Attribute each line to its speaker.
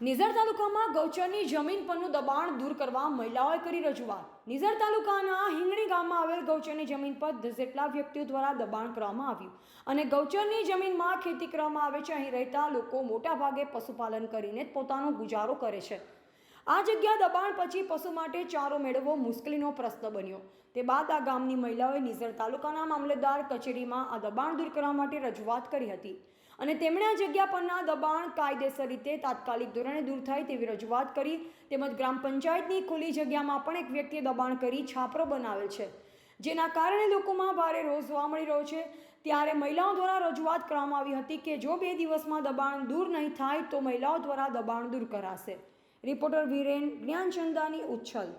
Speaker 1: નિઝર તાલુકામાં ગૌચરની જમીન પરનું દબાણ દૂર કરવા મહિલાઓએ કરી રજૂઆત. નિઝર તાલુકાના હિંગણી ગામમાં આવેલ ગૌચરની જમીન પર જેટલા વ્યક્તિઓ દ્વારા દબાણ કરવામાં આવ્યું અને ગૌચરની જમીનમાં ખેતી કરવામાં આવે છે. અહીં રહેતા લોકો મોટાભાગે પશુપાલન કરીને પોતાનો ગુજારો કરે છે. આ જગ્યા દબાણ પછી પશુ માટે ચારો મેળવવો મુશ્કેલીનો પ્રશ્ન બન્યો. તે બાદ આ ગામની મહિલાઓએ નિઝર તાલુકાના મામલતદાર કચેરીમાં આ દબાણ દૂર કરવા માટે રજૂઆત કરી હતી. અને તેમણે આ જગ્યા પરના દબાણ કાયદેસર રીતે તાત્કાલિક ધોરણે દૂર થાય તેવી રજૂઆત કરી. તેમજ ગ્રામ પંચાયતની ખુલ્લી જગ્યામાં પણ એક વ્યક્તિએ દબાણ કરી છાપરો બનાવેલ છે. જેના કારણે લોકોમાં ભારે રોષ જોવા મળી રહ્યો છે. ત્યારે મહિલાઓ દ્વારા રજૂઆત કરવામાં આવી હતી કે જો બે દિવસમાં દબાણ દૂર નહીં થાય તો મહિલાઓ દ્વારા દબાણ દૂર કરાશે. રિપોર્ટર વિરેન જ્ઞાનચંદાની ઉચ્છલ